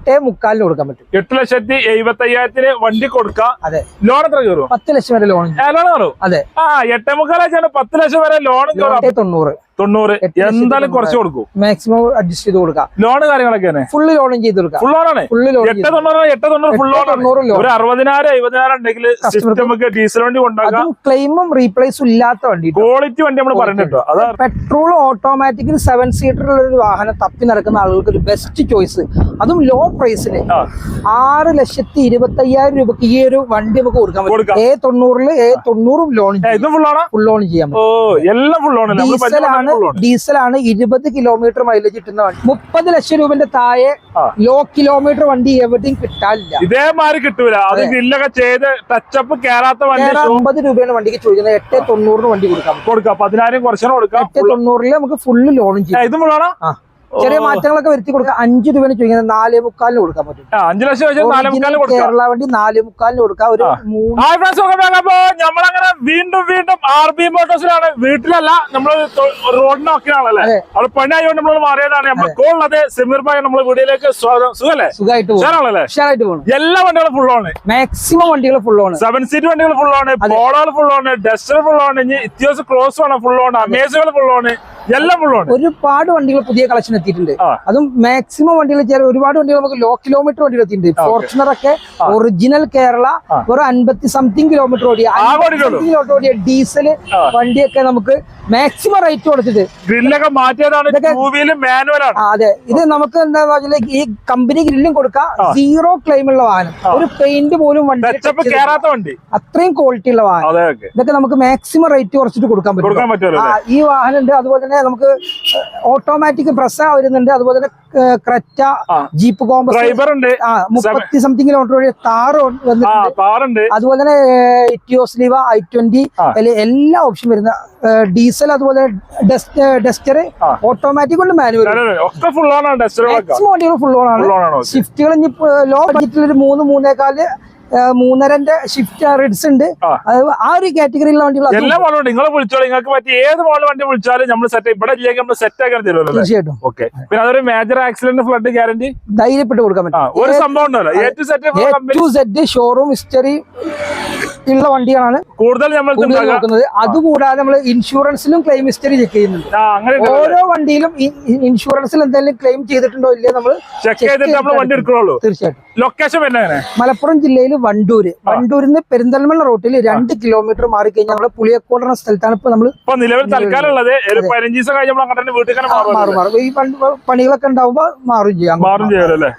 എട്ടേ മുക്കാലിന് കൊടുക്കാൻ പറ്റും. എട്ട് ലക്ഷത്തി എഴുപത്തി അയ്യായിരത്തിന് വണ്ടി കൊടുക്കാം. അതെ. ലോൺ എത്ര കയറും? പത്ത് ലക്ഷം വരെ ലോൺ ലോൺ കയറും? അതെ. ആ എട്ടേ മുക്കാലും പത്ത് ലക്ഷം വരെ ലോൺ തൊണ്ണൂറ്. തൊണ്ണൂറ്. എന്തായാലും കുറച്ച് കൊടുക്കും. മാക്സിമം അഡ്ജസ്റ്റ് ചെയ്ത് കൊടുക്കാം. ലോൺ കാര്യങ്ങളൊക്കെ ഫുള്ള് ലോണും ചെയ്ത് കൊടുക്കാം. ഫുൾ ലോണാണ് ലോൺ എട്ട് തൊണ്ണൂറ് എട്ട് തൊണ്ണൂറ് ഫുൾ ലോൺ ലോണാണ് ലോൺ ഒരു അറുപതിനായിരം എഴുപതിനായിരം ഉണ്ടെങ്കിൽ നമുക്ക് ഡീസൽ വണ്ടി കൊണ്ടാക്കാം ക്ലെയിമും റീപ്ലേസും ഇല്ലാത്ത വണ്ടി ക്വാളിറ്റി വണ്ടി നമ്മൾ പറഞ്ഞിട്ടോ അതാ പെട്രോൾ ഓട്ടോമാറ്റിക്കിൽ സെവൻ സീറ്ററുള്ള ഒരു വാഹനം തപ്പി നടക്കുന്ന ആളുകൾക്ക് ഒരു ബെസ്റ്റ് ചോയ്സ് അതും ലോ. പ്രൈസിന് ആറ് ലക്ഷത്തി ഇരുപത്തി അയ്യായിരം രൂപക്ക് ഈ ഒരു വണ്ടി നമുക്ക് കൊടുക്കാൻ. പറ്റും. എ തൊണ്ണൂറിൽ എ തൊണ്ണൂറും loan full full loan full നമ്മൾ ഡീസലാണ് ലോൺ ഡീസലാണ് ഇരുപത് കിലോമീറ്റർ മൈലേജ് കിട്ടുന്ന വണ്ടി. മുപ്പത് ലക്ഷം രൂപന്റെ താഴെ ലോ കിലോമീറ്റർ വണ്ടി എവിടെയും കിട്ടാനില്ല. ഇതേമാതിരി കിട്ടൂല. അത് ചെയ്ത് ടച്ചപ്പ് കേറാത്ത വണ്ടി അമ്പത് രൂപയാണ് വണ്ടിക്ക് ചോദിക്കുന്നത്. എട്ട് തൊണ്ണൂറിന് വണ്ടി കൊടുക്കാം. കൊടുക്കാം. പതിനായിരം കുറച്ചാണ് കൊടുക്കാം. എട്ട് തൊണ്ണൂറിൽ നമുക്ക് ഫുള്ള് ലോണും ചെയ്യാം ഇതും ആ. ചെറിയ മാറ്റങ്ങളൊക്കെ വരുത്തി കൊടുക്കാം അഞ്ച് രൂപയാണ് ചോദിക്കുന്നത്. നാലേ മുക്കാലിന് കൊടുക്കാൻ പറ്റും. അഞ്ച് ലക്ഷം കേരള വണ്ടി നാലേ മുക്കാലിന് കൊടുക്കാം. ഒരു അപ്പോ നമ്മളങ്ങനെ വീണ്ടും വീണ്ടും ആർ ബി മോട്ടോഴ്സിലാണ് വീട്ടിലല്ല നമ്മൾ. അവിടെ പണി ആയതുകൊണ്ട് നമ്മൾ മാറിയതാണ് നമ്മൾ കോളുള്ളത് സെമീർ ഭായി നമ്മളെ വീഡിയോയിലേക്ക് സ്വാഗതം. സുഖല്ലേ? സുഖമായിട്ട് പോകും ഉഷാറാണല്ലേ? ഉഷാറായിട്ട് പോകും എല്ലാ വണ്ടികളും ഫുൾ ആണ് മാക്സിമം വണ്ടികൾ ഫുൾ ആണ് സെവൻ സീറ്റ് വണ്ടികൾ ഫുൾ ആണ് പോളോകൾ ഫുൾ ആണ് ഡസ്റ്റർ ഫുൾ ആണ് ഇനി ഇത്യാവശ്യം ക്രോസ് ആണ് ഫുൾ ആണ് അമേസുകൾ ഫുൾ ആണ് എല്ലാം ഒരുപാട് വണ്ടികൾ പുതിയ കളക്ഷൻ എത്തിയിട്ടുണ്ട്. അതും മാക്സിമം വണ്ടികൾ ഒരുപാട് വണ്ടികൾ നമുക്ക് ലോ കിലോമീറ്റർ വണ്ടികൾ എത്തിയിട്ടുണ്ട്. ഫോർച്യൂണർ ഒക്കെ ഒറിജിനൽ കേരള. ഒരു അൻപത്തി സംതിങ് കിലോമീറ്റർ ഓടിയ. കിലോമീറ്റർ ഓടിയ ഡീസൽ. വണ്ടിയൊക്കെ നമുക്ക് മാക്സിമം റേറ്റ് കൊടുത്തിട്ട്. ഗ്രില്ലൊക്കെ മാറ്റിയതാണ്. അതെ. ഇത് നമുക്ക് എന്താ ഈ കമ്പനി ഗ്രില്ലും കൊടുക്കാം. സീറോ ക്ലെയിം ഉള്ള വാഹനം. ഒരു പെയിന്റ് പോലും വണ്ടി അത്രയും ക്വാളിറ്റി ഉള്ള വാഹനം. ഇതൊക്കെ നമുക്ക് മാക്സിമം റേറ്റ് കുറച്ചിട്ട് കൊടുക്കാൻ പറ്റും ഈ വാഹനം ഉണ്ട്. അതുപോലെ തന്നെ നമുക്ക് ഓട്ടോമാറ്റിക് പ്രസ വരുന്നുണ്ട്. അതുപോലെ തന്നെ ക്രറ്റ ജീപ്പ് കോമ്പസ് ആ മുപ്പത്തി സംതിങ് കിലോമീറ്റർ വഴി താറ് വന്നിട്ടുണ്ട്. അതുപോലെ തന്നെ ഇറ്റിയോസ്ലിവ ഐ ട്വന്റി. എല്ലാ ഓപ്ഷൻ വരുന്ന ഡീസൽ അതുപോലെ ഡസ്റ്റർ. ഓട്ടോമാറ്റിക് ഉണ്ട് മാനുവൽ ഫുൾ ഓൺ ആണ് സ്വിഫ്റ്റുകൾ ലോ ബഡ്ജറ്റിൽ ഒരു മൂന്ന് മൂന്നേകാൽ ഏഹ്, മൂന്നരന്റെ ഷിഫ്റ്റ് റിഡ്സ് ഉണ്ട്. ആ. ഒരു കാറ്റഗറിയിലുള്ള വണ്ടികൾ എല്ലാ മോഡലും നിങ്ങൾ വിളിച്ചോളൂ. നിങ്ങൾക്ക് പറ്റിയ ഏത് മോഡൽ വണ്ടി വിളിച്ചാലും നമ്മൾ സെറ്റ് ഇവിടെ ഇല്ലെങ്കിൽ നമ്മൾ സെറ്റ് ആക്കാൻ തരുമല്ലോ തീർച്ചയായിട്ടും. ഓക്കെ പിന്നെ അതൊരു മേജർ ആക്സിഡന്റ് ഫ്ലഡ് ഗ്യാരണ്ടി ധൈര്യപ്പെട്ട് കൊടുക്കാൻ പറ്റും. ഒരു സംഭവം ഉണ്ടല്ലോ. ഷോറൂം ഹിസ്റ്ററി ഉള്ള വണ്ടികളാണ് കൂടുതൽ നമ്മൾ. നോക്കുന്നത്. അതുകൂടാതെ നമ്മൾ ഇൻഷുറൻസിലും ക്ലെയിം ഹിസ്റ്ററി ചെക്ക് ചെയ്യുന്നുണ്ട്. ഓരോ വണ്ടിയിലും ഇൻഷുറൻസിൽ എന്തെങ്കിലും ക്ലെയിം ചെയ്തിട്ടുണ്ടോ ഇല്ലയോ നമ്മൾ ചെക്ക് ചെയ്തിട്ട് നമ്മൾ വണ്ടി എടുക്കുള്ളൂ. തീർച്ചയായിട്ടും. ലൊക്കേഷൻ മലപ്പുറം ജില്ലയിൽ വണ്ടൂര്. വണ്ടൂരിൽ നിന്ന് പെരിന്തൽമണ്ണ റോട്ടിൽ രണ്ട് കിലോമീറ്റർ മാറി കഴിഞ്ഞാൽ നമ്മൾ പുളിയക്കോട് എന്ന സ്ഥലത്താണ് ഇപ്പൊ നമ്മൾ നിലവിൽ തൽക്കാലം ഉള്ളത് മാറും മാറും ഈ പണി- പണികളൊക്കെ ഉണ്ടാവുമ്പോ മാറും ചെയ്യാം. മാറും ചെയ്യുമല്ലോ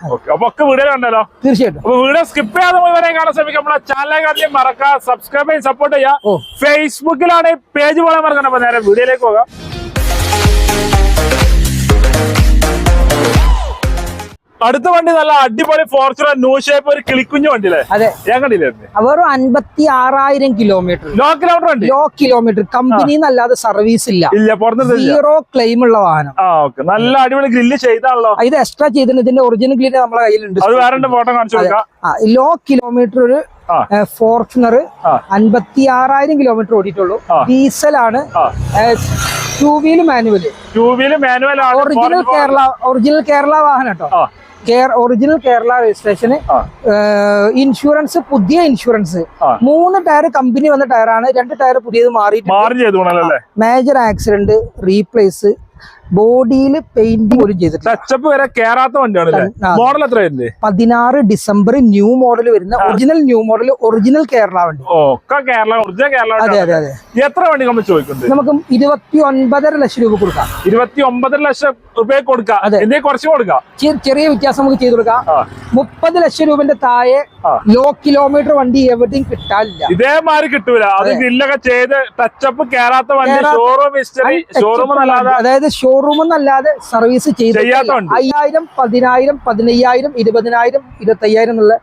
തീർച്ചയായിട്ടും. വീഡിയോ സ്കിപ്പ് ചെയ്യാതെ മുഴുവനെ കാണാൻ ശ്രമിക്കാം നമ്മളെ ചാനലിലേക്ക് ആദ്യം മറക്കാം സബ്സ്ക്രൈബ് ചെയ്ത് സപ്പോർട്ട് ചെയ്യാം. ഓ. ഫേസ്ബുക്കിലാണ് പേജ് പോലെ മറക്കണം അപ്പൊ നേരെ വീഡിയോയിലേക്ക് പോകാം. അടുത്ത വണ്ടി നല്ല അടിപൊളി ഫോർച്യൂണർ ന്യൂ ഷേപ്പ് ഒരു കിളിക്കുഞ്ഞു വണ്ടി അല്ലേ അതെ. ഞാൻ കണ്ടില്ലേ വെറും അൻപത്തി ആറായിരം കിലോമീറ്റർ ലോ കിലോമീറ്റർ വണ്ടി ലോ കിലോമീറ്റർ കമ്പനി അല്ലാതെ സർവീസ് ഇല്ല. ഇല്ല പുറത്ത് സീറോ ക്ലെയിം ഉള്ള വാഹനം. നല്ല അടിപൊളി ഗ്രില്ല് ചെയ്താണല്ലോ. ഇത് എക്സ്ട്രാ ചെയ്തിട്ടുണ്ട്. ഇതിന്റെ ഒറിജിനൽ ഗ്രില്ല് നമ്മളെ കയ്യിലുണ്ട്. അത് വേറെ ഫോട്ടോ കാണിച്ചു കൊടുക്കാം. ലോ കിലോമീറ്റർ ഒരു. ഫോർച്യൂണർ അൻപത്തി ആറായിരം കിലോമീറ്റർ ഓടിയിട്ടുള്ളൂ. Diesel ഡീസലാണ് two wheel manual two wheel manual original Kerala original Kerala വാഹനം കേട്ടോ. ഒറിജിനൽ കേരള രജിസ്ട്രേഷന് ഇൻഷുറൻസ് പുതിയ ഇൻഷുറൻസ് മൂന്ന് ടയർ കമ്പനി വന്ന ടയറാണ് രണ്ട് ടയർ പുതിയത് മാറി മേജർ ആക്സിഡന്റ് റീപ്ലേസ് ബോഡിയിൽ പെയിന്റിംഗ് പോലും ചെയ്തിട്ടില്ല. ടച്ചപ്പ് വരെ കേറാത്ത വണ്ടിയാണ് മോഡൽ എത്ര വരുന്നത് പതിനാറ് ഡിസംബർ ന്യൂ മോഡൽ വരുന്ന original new model original Kerala വണ്ടി. കേരള ഒറിജിനൽ കേരള അതെ അതെ അതെ. എത്ര വണ്ടി നമ്മൾ ചോദിക്കുന്നത്? നമുക്ക് ഇരുപത്തി ഒൻപതര ലക്ഷം രൂപ കൊടുക്കാം. ഇരുപത്തി ഒമ്പതര ലക്ഷം രൂപ കൊടുക്കാം. കുറച്ച് കൊടുക്കാം? ചെറിയ വ്യത്യാസം നമുക്ക് ചെയ്തു കൊടുക്കാം. മുപ്പത് ലക്ഷം രൂപന്റെ താഴെ ലോ കിലോമീറ്റർ വണ്ടി എവിടെയും കിട്ടാനില്ല. ഇതേമാതിരി കിട്ടൂല. അത് ഗ്രില്ലൊക്കെ ചെയ്ത് ടച്ചപ്പ് കേറാത്ത വണ്ടി ഷോറൂം ഹിസ്റ്ററി ഷോറൂം അതായത് ഷോറൂം എന്നല്ലാതെ സർവീസ് ചെയ്ത്. അയ്യായിരം പതിനായിരം പതിനയ്യായിരം ഇരുപതിനായിരം ഇരുപത്തയ്യായിരം എന്നുള്ള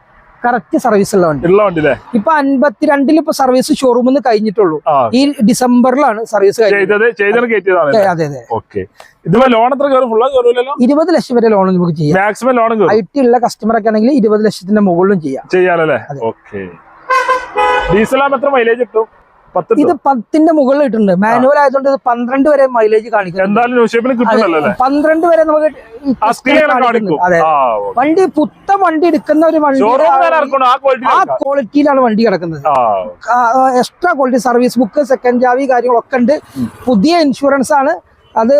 കറക്റ്റ് സർവീസ് ഉള്ള വണ്ടി. ഉള്ള വണ്ടി ഇപ്പൊ അൻപത്തിരണ്ടിൽ ഇപ്പൊ സർവീസ് ഷോറൂമിൽ നിന്ന് കഴിഞ്ഞിട്ടുള്ളൂ. ഈ ഡിസംബറിലാണ് സർവീസ് അതെ അതെ ലോൺ ഇരുപത് ലക്ഷം വരെ ലോൺ നമുക്ക് ചെയ്യാം. മാക്സിമം ലോൺ കയറും? ഐ ടി ഉള്ള കസ്റ്റമർ ഒക്കെ ആണെങ്കിൽ ഇരുപത് ലക്ഷത്തിന്റെ മുകളിലും ചെയ്യാം. ചെയ്യാനല്ലേ ഡീസലാകുമ്പോൾ എത്ര മൈലേജ് കിട്ടും? ഇത് പത്തിന്റെ മുകളിൽ ഇട്ടുണ്ട് മാനുവൽ ആയതുകൊണ്ട് ഇത് പന്ത്രണ്ട് വരെ മൈലേജ് കാണിക്കും പന്ത്രണ്ട് വരെ നമുക്ക് അതെ. വണ്ടി പുത്ത വണ്ടി എടുക്കുന്ന ഒരു വണ്ടി ആ ക്വാളിറ്റിയിലാണ് വണ്ടി കിടക്കുന്നത്. Extra quality service book second Xavi കാര്യങ്ങളൊക്കെ ഉണ്ട്. പുതിയ ഇൻഷുറൻസ് ആണ്. അത്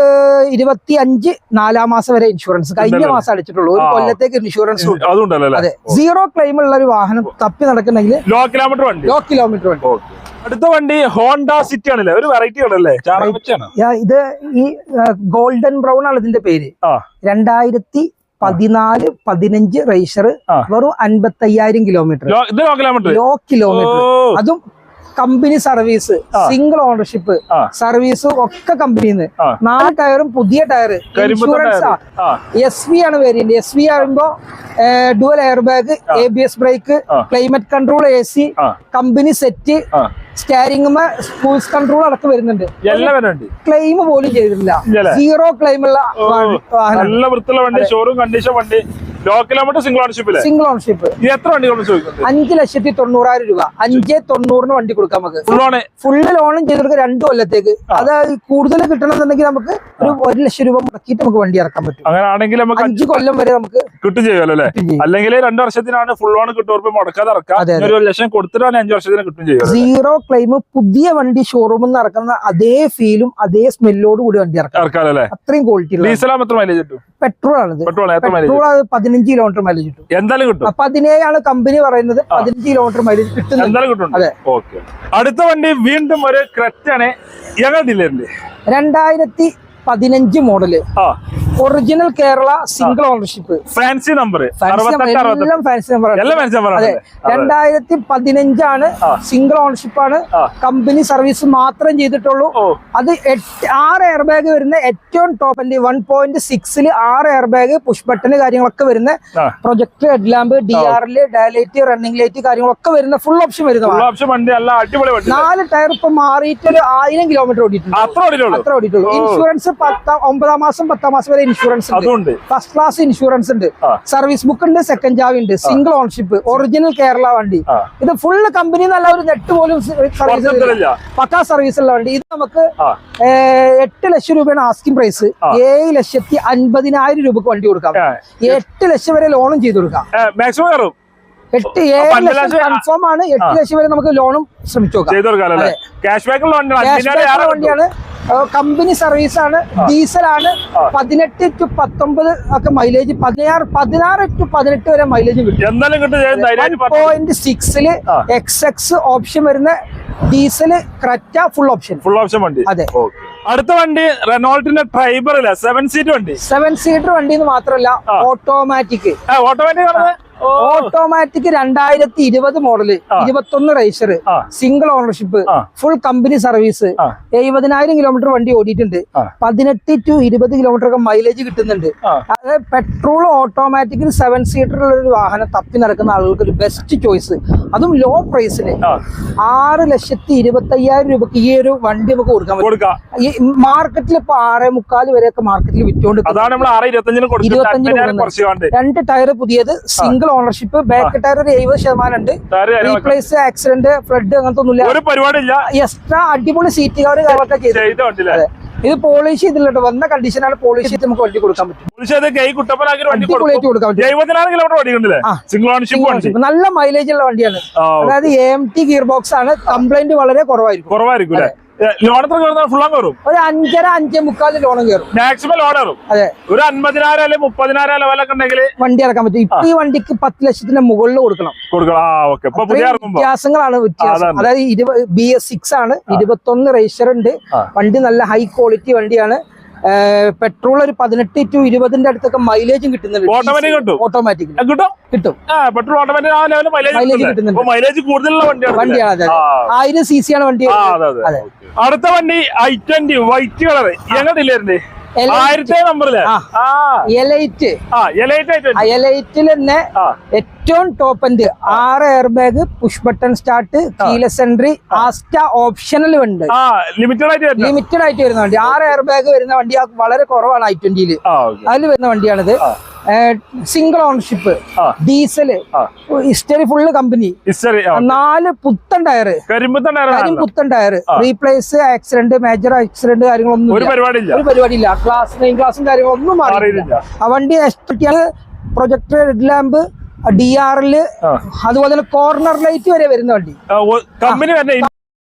ഇരുപത്തി അഞ്ച് നാലാം മാസം വരെ ഇൻഷുറൻസ് കഴിഞ്ഞ മാസം അടിച്ചിട്ടുള്ളൂ. ഒരു. കൊല്ലത്തേക്ക് ഇൻഷുറൻസ് അതെ. സീറോ ക്ലെയിം ഉള്ള ഒരു വാഹനം തപ്പി നടക്കണമെങ്കിൽ ലോ കിലോമീറ്റർ വണ്ടി. ലോ കിലോമീറ്റർ വണ്ടി. അടുത്ത വണ്ടി ഹോണ്ട സിറ്റി ആണല്ലേ? ഒരു വെറൈറ്റി ആണല്ലേ? ഇത് ഈ ഗോൾഡൻ ബ്രൗൺ ആണ് ഇതിന്റെ പേര്. രണ്ടായിരത്തി പതിനാല് പതിനഞ്ച് റേസർ വെറും അൻപത്തി അയ്യായിരം കിലോമീറ്റർ ലോ കിലോമീറ്റർ അതും company service single ownership service ഒക്കെ കമ്പനിന്ന്. നാല് ടയറും പുതിയ ടയർ ഇൻഷുറൻസ് എസ് വി ആണ് വേരിയന്റ്. എസ് വി ആകുമ്പോ dual air bag A B S brake. Climate control A C company set steering spools control അടക്കം വരുന്നുണ്ട്. ക്ലെയിം പോലും ചെയ്തിട്ടില്ല. സീറോ ക്ലെയിം ഉള്ള വാഹനം. നല്ല വൃത്തിയുള്ള വണ്ടി ഷോറൂം കണ്ടീഷൻ വണ്ടി. Low kilometre single ownership single ownership ഇത് എത്ര വണ്ടി ചോദിക്കുന്നത്? അഞ്ച് ലക്ഷത്തി തൊണ്ണൂറായിരം രൂപ. അഞ്ച് തൊണ്ണൂറിന് വണ്ടി കൊടുക്കാം നമുക്ക്. ഫുള്ള് ലോണും ചെയ്ത് കൊടുക്കുക രണ്ടു കൊല്ലത്തേക്ക്. അത് കൂടുതൽ കിട്ടണമെന്നുണ്ടെങ്കിൽ നമുക്ക് ഒരു ഒരു ലക്ഷം രൂപ മുടക്കിയിട്ട് നമുക്ക് വണ്ടി ഇറക്കാൻ പറ്റും. അങ്ങനെയാണെങ്കിൽ നമുക്ക് അഞ്ച് കൊല്ലം വരെ നമുക്ക് കിട്ടും ചെയ്യുമല്ലോ അല്ലേ? അല്ലെങ്കിൽ രണ്ടു വർഷത്തിനാണ് ഫുൾ ലോൺ കിട്ടും ഉറപ്പ് മുടക്കാതെ ഇറക്കാം. ഒരു ലക്ഷം കൊടുത്തിട്ടാണ് അഞ്ചു വർഷത്തിന് കിട്ടും ചെയ്യുമല്ലോ സീറോ ക്ലെയിം പുതിയ വണ്ടി ഷോറൂമിൽ നിന്ന് ഇറക്കുന്ന അതേ ഫീലും അതേ സ്മെല്ലോട് കൂടി വണ്ടി ഇറക്കാം. ഇറക്കാം അല്ലേ? അത്രയും ക്വാളിറ്റി ഡീസലാ മാത്രം മൈലേജ് കിട്ടും? പെട്രോൾ ആണിത് പെട്രോൾ അത് പതിനഞ്ച് കിലോമീറ്റർ മൈലേജ് കിട്ടും. എന്തായാലും കിട്ടും. അപ്പൊ പതിനേഴാണ് കമ്പനി പറയുന്നത് പതിനഞ്ച് കിലോമീറ്റർ മൈലേജ് കിട്ടും എന്തായാലും കിട്ടും. അതെ. ഓക്കെ. അടുത്ത വണ്ടി വീണ്ടും ഒരു ക്രെറ്റാണ് ഞങ്ങൾ ഡീലറിന്റെ രണ്ടായിരത്തി പതിനഞ്ച് model original Kerala single ownership fancy number എല്ലാം ഫാൻസി നമ്പർ അതെ. രണ്ടായിരത്തി പതിനഞ്ചാണ് സിംഗിൾ ഓണർഷിപ്പ് ആണ്. കമ്പനി സർവീസ് മാത്രം ചെയ്തിട്ടുള്ളൂ. അത് ആറ് എയർ ബാഗ് വരുന്ന ഏറ്റവും ടോപ്പ് അല്ലേ വൺ പോയിന്റ് സിക്സിൽ ആറ് എയർ ബാഗ് പുഷ് ബട്ടൺ കാര്യങ്ങളൊക്കെ വരുന്ന പ്രൊജക്ട് ഹെഡ് ലാമ്പ് ഡി ആറിൽ ഡയലൈറ്റ് റണ്ണിംഗ് ലൈറ്റ് കാര്യങ്ങളൊക്കെ വരുന്ന ഫുൾ ഓപ്ഷൻ വരുന്ന നാല് ടയർ ഇപ്പൊ മാറിയിട്ട് ഒരു ആയിരം കിലോമീറ്റർ ഓടിയിട്ടുണ്ട്. അത്ര ഓടിയിട്ടുള്ളൂ. ഇൻഷുറൻസ് പത്താം ഒമ്പതാം മാസം പത്താം മാസം വരെ ഇൻഷുറൻസ് ഉണ്ട്. ഫസ്റ്റ് ക്ലാസ് ഇൻഷുറൻസ് ഉണ്ട്. സർവീസ് ബുക്ക് ഉണ്ട് സെക്കൻഡ് ജാവി ഉണ്ട്. സിംഗിൾ ഓൺഷിപ്പ് ഒറിജിനൽ കേരള വണ്ടി. ഇത് ഫുള്ള് കമ്പനി നല്ല ഒരു നെറ്റ് പോലും സർവീസ് പക്കാ സർവീസ് ഉള്ള വണ്ടി. ഇത് നമുക്ക് എട്ട് ലക്ഷം രൂപയാണ് ആസ്കിംഗ് പ്രൈസ്. ഏഴ് ലക്ഷത്തി അൻപതിനായിരം രൂപക്ക് വണ്ടി കൊടുക്കാം. എട്ട് ലക്ഷം വരെ ലോണും ചെയ്ത് കൊടുക്കാം. മാക്സിമം എട്ട് ഏഴ് ലക്ഷം കൺഫേം ആണ്. എട്ട് ലക്ഷം വരെ നമുക്ക് ലോണും ശ്രമിച്ചു ക്യാഷ് വണ്ടിയാണ്. കമ്പനി സർവീസ് ആണ്. ഡീസൽ ആണ്. പതിനെട്ട് ടു പത്തൊമ്പത് ഒക്കെ മൈലേജ് പതിനാറ് പതിനാറ് ടു പതിനെട്ട് വരെ മൈലേജ് കിട്ടും. പോയിന്റ് സിക്സിൽ. എക്സ് എക്സ് ഓപ്ഷൻ വരുന്ന diesel Creta full option full option വണ്ടി. അതെ. അടുത്ത വണ്ടി റെനോൾട്ടിന്റെ ട്രൈബർ അല്ല? സെവൻ സീറ്റ് വണ്ടി. സെവൻ സീറ്റർ വണ്ടി എന്ന് മാത്രമല്ല. ഓട്ടോമാറ്റിക് ഓട്ടോമാറ്റിക് ഓട്ടോമാറ്റിക് രണ്ടായിരത്തി ഇരുപത് മോഡൽ. ഇരുപത്തൊന്ന് razor single ownership full company service. എഴുപതിനായിരം കിലോമീറ്റർ വണ്ടി ഓടിയിട്ടുണ്ട്. പതിനെട്ട് ടു ഇരുപത് കിലോമീറ്റർ ഒക്കെ മൈലേജ് കിട്ടുന്നുണ്ട്. അതായത് പെട്രോൾ ഓട്ടോമാറ്റിക് സെവൻ സീറ്റർ ഉള്ള ഒരു വാഹനം തപ്പി നടക്കുന്ന ആളുകൾക്ക് ഒരു ബെസ്റ്റ് ചോയ്സ് അതും ലോ പ്രൈസിന് ആറ് ലക്ഷത്തി ഇരുപത്തി അയ്യായിരം രൂപക്ക് ഈ ഒരു വണ്ടി നമുക്ക് കൊടുക്കാൻ പറ്റും. ഈ മാർക്കറ്റിൽ ഇപ്പൊ ആറേ മുക്കാൽ വരെയൊക്കെ മാർക്കറ്റിൽ വിറ്റുകൊണ്ട് ഇരുപത്തഞ്ചിന് രണ്ട് ടയർ പുതിയത് സിംഗിൾ ഓണർഷിപ്പ് ബാക്ക് ടയർ ഒരു എഴുപത് ശതമാനം ഉണ്ട്. റീപ്ലേസ് ആക്സിഡന്റ് ഫ്ലഡ് അങ്ങനത്തെ ഒന്നുമില്ല. എക്സ്ട്രാ അടിപൊളി സീറ്റ് കവർ കാര്യങ്ങളൊക്കെ ചെയ്ത്. ഇത് പോളിഷ് ചെയ്തില്ല വന്ന കണ്ടീഷനാണ് പോളിഷ് ചെയ്ത് നമുക്ക് വണ്ടി കൊടുക്കാൻ പറ്റും. നല്ല മൈലേജ് ഉള്ള വണ്ടിയാണ്. അതായത് എം ടി ഗിയർ ബോക്സ് ആണ്. കംപ്ലൈന്റ് വളരെ കുറവായിരിക്കും. കുറവായിരിക്കും ലോൺ എത്ര കയറുന്ന ഫുൾ കയറും. ഒരു അഞ്ചര അഞ്ചേ മുക്കാൽ ലോണും കയറും. മാക്സിമം ലോൺ കയറും. അതെ. ഒരു അൻപതിനായിരം അല്ലെങ്കിൽ മുപ്പതിനായിരം ലെവലൊക്കെ ഉണ്ടെങ്കിൽ വണ്ടി ഇറക്കാൻ പറ്റും. ഇപ്പൊ ഈ വണ്ടിക്ക് പത്ത് ലക്ഷത്തിന്റെ മുകളിൽ കൊടുക്കണം. ആ ഓക്കെ വ്യത്യാസങ്ങളാണ് വ്യത്യാസം. അതായത് ഇരുപത് ബി എസ് സിക്സ് ആണ്. ഇരുപത്തൊന്ന് റേസർ ഉണ്ട്. വണ്ടി നല്ല ഹൈ ക്വാളിറ്റി വണ്ടിയാണ്. പെട്രോൾ ഒരു പതിനെട്ട് ടു ഇരുപതിന്റെ അടുത്തൊക്കെ മൈലേജും കിട്ടുന്നുണ്ട്. കിട്ടും? ഓട്ടോമാറ്റിക് കിട്ടും? കിട്ടും. പെട്രോൾ ഓട്ടോമാറ്റിക് മൈലേജ് കിട്ടുന്നുണ്ട്. മൈലേജ് കൂടുതലുള്ള വണ്ടിയാണ് വണ്ടിയാണ് അതെ ആയിരം സി സി ആണ് വണ്ടി. അടുത്ത വണ്ടി ഐ ട്വന്റി വൈറ്റ് കളർ എങ്ങോട്ടില്ലേ Elite. ആയിരത്തി. ആ. എലൈറ്റ് എലൈറ്റിൽ തന്നെ ഏറ്റവും ടോപ്പ് എൻഡ് ആറ് air bag push button start keyless entry Asta ഓപ്ഷണലും ഉണ്ട്. ലിമിറ്റഡ് ആയിട്ട് വരുന്ന. വണ്ടി. ആറ് എയർ ബാഗ് വരുന്ന വണ്ടി. ആ വളരെ കുറവാണ് ഐ ട്വന്റിയിൽ അതിൽ വരുന്ന വണ്ടിയാണിത്. Single ownership diesel. History full company history നാല് പുത്തൻ ടയർ കരിമ്പ് തന്നെ കാര്യം പുത്തൻ tyre replace accident major accident കാര്യങ്ങളൊന്നും ഒരു പരിപാടി ഇല്ല ഒരു പരിപാടിയില്ല. ക്ലാസ് മെയിൻ ക്ലാസും കാര്യങ്ങളൊന്നും മാറിയില്ല ആ വണ്ടി പ്രൊജക്ടർ ഹെഡ് ലാമ്പ് ഡി ആറിൽ ആ. അതുപോലെ തന്നെ കോർണർ ലൈറ്റ് വരെ വരുന്ന വണ്ടി.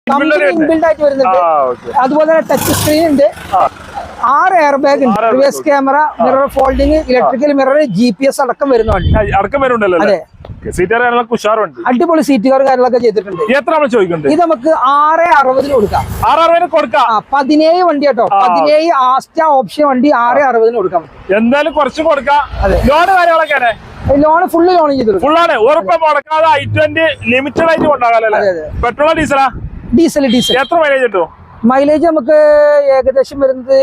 കമ്പനി ഇൻബിൽഡ് ആയിട്ട് വരുന്നുണ്ട്. അതുപോലെ തന്നെ ടച്ച് സ്ക്രീൻ ഉണ്ട്. ആറ് air bag reverse camera mirror folding electrical mirror G P S അടക്കം വരുന്ന വണ്ടി. അടക്കം വരുന്നുണ്ടല്ലോ അതെ. അടിപൊളി സീറ്റുകാർ കാര്യങ്ങളൊക്കെ ചെയ്തിട്ടുണ്ട്. എത്ര നമ്മൾ ചോദിക്കുന്നുണ്ട് ഇത് നമുക്ക് ആറ് അറുപതിന് കൊടുക്കാം. ആറാറുപതിന് കൊടുക്കാം. ആ പതിനേഴ് വണ്ടി കേട്ടോ. പതിനേഴ് ആസ്റ്റ ഓപ്ഷൻ വണ്ടി ആറ് അറുപതിന് കൊടുക്കാം. എന്തായാലും കുറച്ച് കൊടുക്കാം. ലോൺ കാര്യങ്ങളൊക്കെ ലോൺ ഫുള്ള് ലോൺ ചെയ്തു കൊടുക്കും ഫുള്ളാണ് ഉറപ്പ് മുടക്കാതെ ഐ ട്വന്റി ലിമിറ്റഡ് ആയിട്ട് കൊണ്ടാകാലല്ലേ. പെട്രോളോ ഡീസലാ? Diesel diesel. എത്ര മൈലേജ് കിട്ടും? മൈലേജ് നമുക്ക് ഏകദേശം വരുന്നത്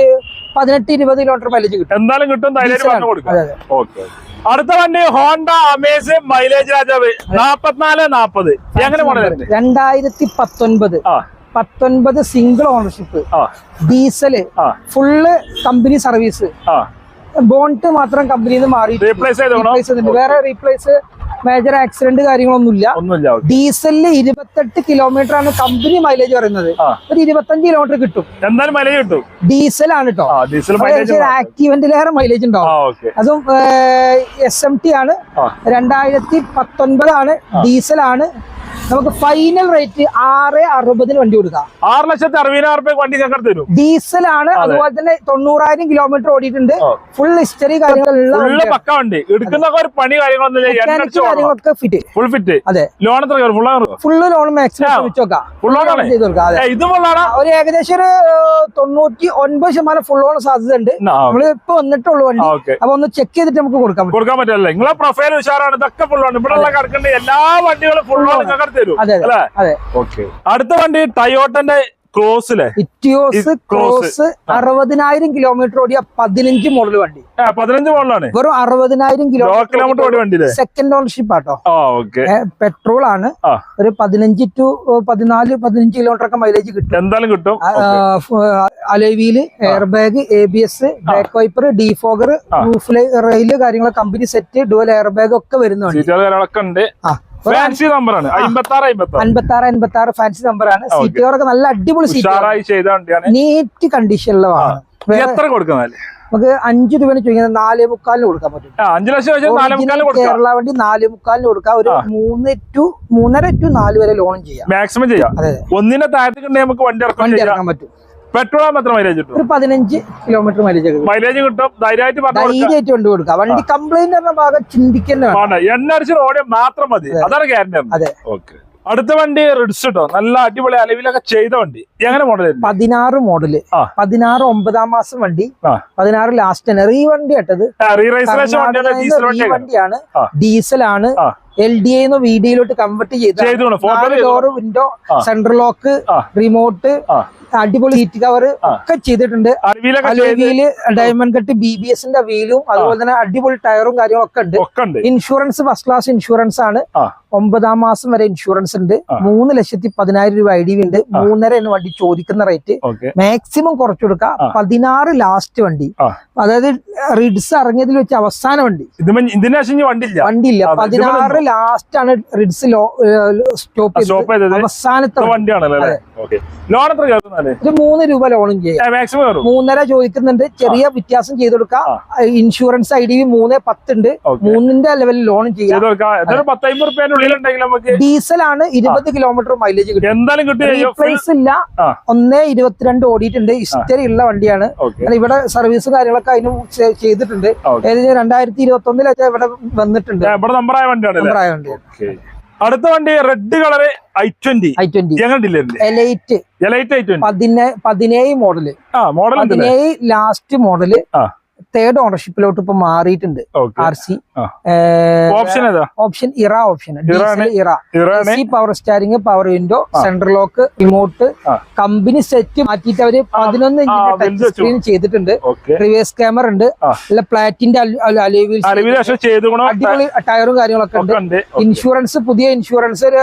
പതിനെട്ട് ഇരുപത് കിലോമീറ്റർ മൈലേജ് കിട്ടും. എന്തായാലും കിട്ടും അടുത്ത വണ്ടി ഹോണ്ട അമേസ് മൈലേജ് രാജാവ്. നാപ്പത്തിനാല് നാപ്പത്. എങ്ങനെ മോഡൽ രണ്ടായിരത്തി പത്തൊൻപത് പത്തൊൻപത് single ownership diesel full company service bond മാത്രം കമ്പനിയിൽ നിന്ന് മാറി റീപ്ലേസ് വേറെ റീപ്ലേസ് മേജർ ആക്സിഡന്റ് കാര്യങ്ങളൊന്നുമില്ല. ഡീസലിൽ ഇരുപത്തെട്ട് കിലോമീറ്റർ ആണ് കമ്പനി മൈലേജ് പറയുന്നത്. ഒരു ഇരുപത്തഞ്ച് കിലോമീറ്റർ കിട്ടും. എന്തായാലും മൈലേജ് കിട്ടും. ഡീസൽ ആണ് കേട്ടോ ആക്റ്റീവന്റിലേറെ മൈലേജ് ഉണ്ടാവും. അതും എസ് എം ടി ആണ്. രണ്ടായിരത്തി പത്തൊൻപതാണ് ഡീസൽ ആണ് നമുക്ക് ഫൈനൽ റേറ്റ് ആറ് അറുപതിന് വണ്ടി കൊടുക്കാം. ആറ് ലക്ഷത്തി അറുപതിനായിരം റുപ്യ വണ്ടി ഞങ്ങൾ തരും ഡീസൽ ആണ് അതുപോലെ തന്നെ തൊണ്ണൂറായിരം കിലോമീറ്റർ ഓടിയിട്ടുണ്ട്. ഫുൾ ഹിസ്റ്ററി കാര്യങ്ങളുള്ള ഫുള്ള് പക്ക വണ്ടി. എടുക്കുന്ന ഒരു പണി കാര്യങ്ങളൊക്കെ ഫിറ്റ് ഫുൾ ഫിറ്റ് അതെ. Loan full full loan maximum ചെയ്ത് കൊടുക്കാം. ഒരു ഏകദേശം ഒരു തൊണ്ണൂറ്റി ഒൻപത് ശതമാനം ഫുൾ ലോൺ സാധ്യത ഉണ്ട് നമ്മൾ ഇപ്പൊ വന്നിട്ടുള്ളൂ വണ്ടി. അപ്പൊ ഒന്ന് ചെക്ക് ചെയ്തിട്ട് നമുക്ക് കൊടുക്കാൻ കൊടുക്കാൻ പറ്റില്ല നിങ്ങളെ പ്രൊഫൈൽ ഉഷാറാണ്. ഇതൊക്കെ ഫുള്ളാണ് ഇവിടെ ഉള്ള കിടക്കേണ്ട എല്ലാ വണ്ടികളും ഫുള്ളാണ് നിങ്ങൾക്ക് തരും അതെ അതെ. അല്ലേ? ഓക്കെ. അടുത്ത വണ്ടി ടയോട്ടന്റെ ക്ലോസിലെ ഇറ്റിയോസ് ക്ലോസ് ക്രോസ്. ക്രോസ് അറുപതിനായിരം കിലോമീറ്റർ ഓടിയ പതിനഞ്ച് മോഡൽ വണ്ടി. പതിനഞ്ച് മോഡലാണ് വെറും അറുപതിനായിരം കിലോമീറ്റർ ഓടി വണ്ടി സെക്കൻഡ് ഓണർഷിപ്പ് ആട്ടോ. പെട്രോൾ ആണ്. ഒരു പതിനഞ്ച് ടു പതിനാല് പതിനഞ്ച് കിലോമീറ്റർ ഒക്കെ മൈലേജ് കിട്ടും. എന്തായാലും കിട്ടും. Alloy wheel air bag A B S back wiper defogger roof rail കാര്യങ്ങളൊക്കെ company set dual air bag ഒക്കെ വരുന്ന ഫാൻസി നമ്പറാണ് അൻപത്തി ആറ് അൻപത്തി ആറ് ഫാൻസി നമ്പറാണ് സീറ്റുകളൊക്കെ നല്ല അടിപൊളി സീറ്റ് നീറ്റ് കണ്ടീഷനിലാണ് എത്ര നമുക്ക് അഞ്ചു രൂപ ചോദിക്കുന്നത് നാലേ മുക്കാലിന് കൊടുക്കാൻ പറ്റും. കേരള വണ്ടി നാല് മുക്കാലിന് കൊടുക്കാം. ഒരു മൂന്ന് ടു മൂന്നര ടു നാല് വരെ ലോണും ചെയ്യാം. മാക്സിമം ചെയ്യാം. അതെ ഒന്നിനെ താഴത്തേക്കുണ്ടെങ്കിൽ നമുക്ക് വണ്ടി ഇറക്കാൻ പറ്റും. പെട്രോൾ മാത്രം മൈലേജ് കിട്ടും? ഒരു പതിനഞ്ച് കിലോമീറ്റർ മൈലേജ് മൈലേജ് കിട്ടും. ധൈര്യമായിട്ട് പറഞ്ഞു കൊടുക്കാം ധൈര്യമായിട്ട് വണ്ടി കൊടുക്കാം വണ്ടി കംപ്ലൈന്റ് പറഞ്ഞ ഭാഗം ചിന്തിക്കേണ്ട. വേണ്ട. എണ്ണ അടിച്ച് ഓടിയാൽ മാത്രം മതി. അതാണ് ഗ്യാരണ്ടി അതെ. ഓക്കെ. അടുത്ത വണ്ടി റിഡ്സ് കേട്ടോ നല്ല അടിപൊളി അലവിലൊക്കെ ചെയ്ത വണ്ടി. എങ്ങനെ മോഡൽ പതിനാറ് മോഡൽ. പതിനാറ് ഒമ്പതാം മാസം വണ്ടി. പതിനാറ് ലാസ്റ്റ് റീ വണ്ടി ഇട്ടത് വണ്ടിയാണ് ഡീസൽ എൽ ഡി എന്ന് വി ഡിയിലോട്ട് കൺവെർട്ട് ചെയ്ത് door window central lock remote അടിപൊളി ഹീറ്റ് കവർ ഒക്കെ ചെയ്തിട്ടുണ്ട്. Alloy wheel diamond cut B B എസിന്റെ വീലും അതുപോലെ തന്നെ അടിപൊളി ടയറും കാര്യങ്ങളും ഒക്കെ ഉണ്ട്. ഇൻഷുറൻസ് ഫസ്റ്റ് ക്ലാസ് ഇൻഷുറൻസ് ആണ്. ഒമ്പതാം മാസം വരെ ഇൻഷുറൻസ് ഉണ്ട്. മൂന്ന് ലക്ഷത്തി പതിനായിരം രൂപ ഐ ഡി ഉണ്ട്. മൂന്നര എന്ന് വണ്ടി ചോദിക്കുന്ന റേറ്റ് മാക്സിമം കുറച്ചു കൊടുക്ക. പതിനാറ് ലാസ്റ്റ് വണ്ടി. അതായത് റിഡ്സ് ഇറങ്ങിയതിൽ വെച്ച് അവസാന വണ്ടി. വണ്ടിയില്ല. പതിനാറ് ലാസ്റ്റ് ആണ് റിഡ്സ് സ്റ്റോപ്പ് സ്റ്റോപ്പ് ചെയ്തത്. അവസാനത്തെ വണ്ടിയാണല്ലേ? വണ്ടി. വണ്ടിയാണല്ലോ ലോൺ എത്ര ഒരു മൂന്ന് രൂപ ലോണും ചെയ്യാം. മൂന്നര ചോദിക്കുന്നുണ്ട്. ചെറിയ വ്യത്യാസം ചെയ്ത് കൊടുക്കാം. ഇൻഷുറൻസ് ഐ ഡി മൂന്ന് പത്തുണ്ട് മൂന്നിന്റെ ലെവലിൽ ലോണും ചെയ്യാം. ആണ് ഇരുപത് കിലോമീറ്റർ മൈലേജ് കിട്ടും. റീപ്ലേസ് ഇല്ല. ഒന്നേ ഇരുപത്തിരണ്ട് ഓടിയിട്ടുണ്ട്. ഹിസ്റ്ററി ഉള്ള വണ്ടിയാണ്. ഇവിടെ സർവീസ് കാര്യങ്ങളൊക്കെ അതിന് ചെയ്തിട്ടുണ്ട്. ഏകദേശം രണ്ടായിരത്തി ഇരുപത്തി ഒന്നിലൊക്കെ ഇവിടെ വന്നിട്ടുണ്ട്. ഇവിടെ വണ്ടിയാണല്ലേ വണ്ടി അടുത്ത വണ്ടി red colour i twenty i twenty ഞങ്ങൾ എലൈറ്റ് എലൈറ്റ് ഐ ട്വന്റി പതിനേ പതിനേഴ് മോഡൽ ആ മോഡൽ പതിനേഴ് ലാസ്റ്റ് മോഡൽ ആ. തേർഡ് ഓണർഷിപ്പിലോട്ട് ഇപ്പൊ മാറിയിട്ടുണ്ട് R C. Option option Era option. Era. C power steering power window central lock remote. Company set മാറ്റിയിട്ട് അവർ പതിനൊന്ന് ഇഞ്ചിന്റെ ടച്ച് സ്ക്രീൻ ചെയ്തിട്ടുണ്ട്. റിവേഴ്സ് ക്യാമറ ഉണ്ട്. അല്ല പ്ലാറ്റിന്റെ അടിപൊളി ടയറും കാര്യങ്ങളൊക്കെ ഉണ്ട്. ഇൻഷുറൻസ് പുതിയ ഇൻഷുറൻസ് ഒരു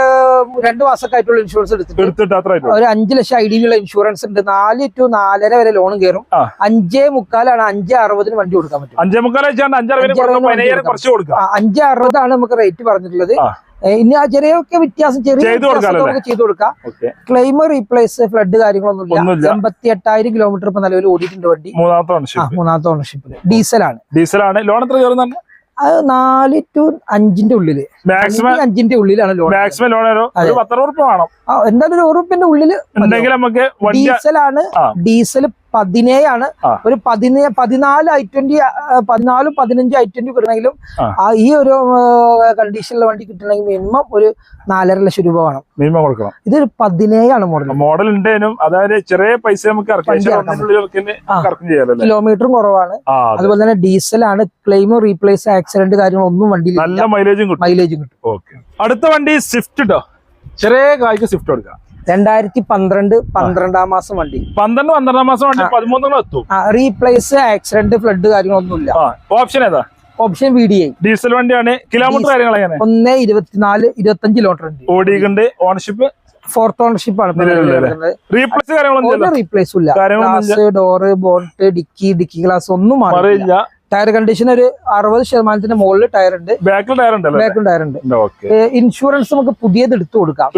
രണ്ടു മാസമൊക്കെ ആയിട്ടുള്ള ഇൻഷുറൻസ് എടുത്തിട്ടുണ്ട് ഒരു അഞ്ചു ലക്ഷം ഐ ഡി ഉള്ള ഇൻഷുറൻസ് ഉണ്ട്. നാല് ടു നാലര വരെ ലോണും കയറും. അഞ്ചേ മുക്കാലാണ് അഞ്ചേ അറുപതിന് വണ്ടി കൊടുക്കാൻ പറ്റും അഞ്ചേ മുക്കാൽ കുറച്ച് കൊടുക്കാം അഞ്ച് അറുപതാണ് നമുക്ക് റേറ്റ് പറഞ്ഞിട്ടുള്ളത്. ഇനി ആ ചെറിയൊക്കെ വ്യത്യാസം ചെറിയ ചെയ്ത് നമുക്ക് ചെയ്തു കൊടുക്കാം. ക്ലെയിം റീപ്ലേസ് ഫ്ലഡ് കാര്യങ്ങളൊന്നും. ഇല്ല എൺപത്തി എട്ടായിരം കിലോമീറ്റർ ഇപ്പൊ നിലവിൽ ഓടിയിട്ടുണ്ട് വണ്ടി. മൂന്നാമത്തെ മൂന്നാമത്തെ ഓണർഷിപ്പ് മൂന്നാമത്തെ ആണ്. ഡീസലാണ് ഡീസലാണ് ലോൺ എത്ര കയറുന്നുണ്ട് അത് നാല് ടു അഞ്ചിന്റെ ഉള്ളിൽ. മാക്സിമം അഞ്ച് അഞ്ചിന്റെ ഉള്ളിലാണ് ലോൺ മാക്സിമം ലോൺ എന്തായാലും ഒരു ഉറുപ്പിന്റെ ഉള്ളിൽ ഡീസലാണ്. ഡീസൽ പതിനേഴാണ്. ഒരു പതിനേ പതിനാല് ഐ ട്വന്റി പതിനാലും പതിനഞ്ചും ഐ ട്വന്റി കിട്ടണമെങ്കിലും ഈ ഒരു കണ്ടീഷനിലെ വണ്ടി കിട്ടണമെങ്കിൽ മിനിമം ഒരു നാലര ലക്ഷം രൂപ വേണം. മിനിമം കൊടുക്കണം. ഇതൊരു പതിനേഴാണ് മോഡൽ മോഡൽ ഉണ്ടേനും അതായത് ചെറിയ പൈസ നമുക്ക് വണ്ടി കിലോമീറ്ററും കുറവാണ്. അതുപോലെ തന്നെ ഡീസൽ ആണ്. ക്ലെയിമോ റീപ്ലേസ് ആക്സിഡന്റ് കാര്യങ്ങളൊന്നും നല്ല മൈലേജും കിട്ടും. മൈലേജ് കിട്ടും. ഓക്കെ അടുത്ത വണ്ടി സ്വിഫ്റ്റ് കേട്ടോ ചെറിയ കായ്ക്ക് സ്വിഫ്റ്റ് കൊടുക്കാം. രണ്ടായിരത്തി പന്ത്രണ്ട് പന്ത്രണ്ടാം മാസം വണ്ടി. പന്ത്രണ്ട് പന്ത്രണ്ടാം മാസം വണ്ടി പതിമൂന്നെണ്ണം എത്തും. റീപ്ലേസ് ആക്സിഡന്റ് ഫ്ലഡ് കാര്യങ്ങളൊന്നും ഇല്ല ഓപ്ഷൻ ഏതാ? Option V D I diesel വണ്ടിയാണ്. കിലോമീറ്റർ കാര്യങ്ങൾ എങ്ങനെ? ഒന്ന് ഇരുപത്തിനാല് ഇരുപത്തഞ്ച് കിലോമീറ്റർ ഉണ്ട് ഓടിയിട്ടുണ്ട് ഓണർഷിപ്പ് ഫോർത്ത് ഓണർഷിപ്പ് ആണ് റീപ്ലേസ്. റീപ്ലേസ് കാര്യങ്ങളൊന്നും ഒരു ഇല്ല. Glass door bolt dicky dicky glass ഒന്നും മാറില്ല അറിയില്ല ടയർ കണ്ടീഷൻ ഒരു അറുപത് ശതമാനത്തിന്റെ മുകളിൽ ടയർ ഉണ്ട്. ബാക്കിൽ ടയർ ഉണ്ടല്ലോ ബാക്കിൽ ടയർ ഉണ്ട്. ഇൻഷുറൻസ് നമുക്ക് പുതിയത് എടുത്തു കൊടുക്കാം.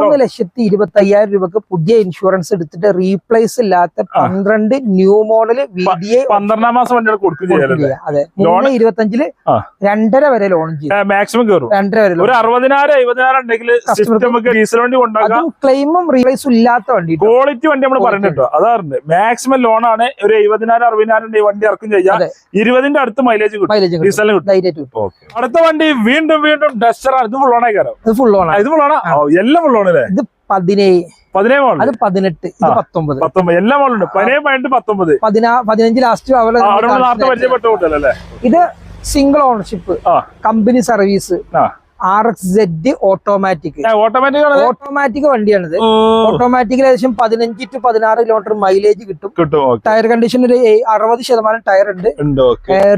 മൂന്ന് ലക്ഷത്തി ഇരുപത്തി അയ്യായിരം രൂപക്ക് പുതിയ ഇൻഷുറൻസ് എടുത്തിട്ട് റീപ്ലേസ് ഇല്ലാത്ത പന്ത്രണ്ട് ന്യൂ മോഡൽ വി ഡി എ പന്ത്രണ്ടാം മാസം വണ്ടി കൊടുക്കും ചെയ്യാലല്ലേ അതെ. മൂന്ന് ഇരുപത്തഞ്ചിൽ രണ്ടര വരെ ലോൺ ചെയ്യും. മാക്സിമം കയറും. രണ്ടര വരെ ഒരു അറുപതിനായിരം എഴുപതിനായിരം ഉണ്ടെങ്കിൽ ഡീസൽ വണ്ടി കൊണ്ടാക്കാം ക്ലെയിമും റീപ്ലേസും ഇല്ലാത്ത വണ്ടി ക്വാളിറ്റി വണ്ടി നമ്മൾ പറഞ്ഞു അതാണ് മാക്സിമം ലോൺ ആണ് ഒരു എഴുപതിനായിരം അറുപതിനായിരം വണ്ടി ഇറക്കും ചെയ്യാം. ഇരുപതിന്റെ അടുത്ത് മൈലേജ് കിട്ടും. അടുത്ത വണ്ടി വീണ്ടും വീണ്ടും ഡസ്റ്റർ ആണ്. ഇത് ഫുൾ ഓണായി കയറും ഇത് ഫുൾ ഓണ ഇത് ഫുൾ ഓണ എല്ലാം ഫുൾ ഓണ അല്ലേ? ഇത് പതിനേഴ് പതിനേഴ് അത് പതിനെട്ട് ഇത് ആ. പത്തൊമ്പത്. പത്തൊമ്പത്. എല്ലാ മോഡലുണ്ട് പതിനേഴ് പോയിന്റ് പത്തൊമ്പത്. പതിനാ പതിനഞ്ച് ലാസ്റ്റ് അവിടെ ഇത് സിംഗിൾ ഓണർഷിപ്പ് ആ. Company service R X Z automatic automatic വണ്ടിയാണിത്. ഓട്ടോമാറ്റിക്കിൽ ഏകദേശം പതിനഞ്ച് ടു പതിനാറ് കിലോമീറ്റർ മൈലേജ് കിട്ടും. ടയർ കണ്ടീഷൻ ഒരു അറുപത് ശതമാനം ടയർ ഉണ്ട്.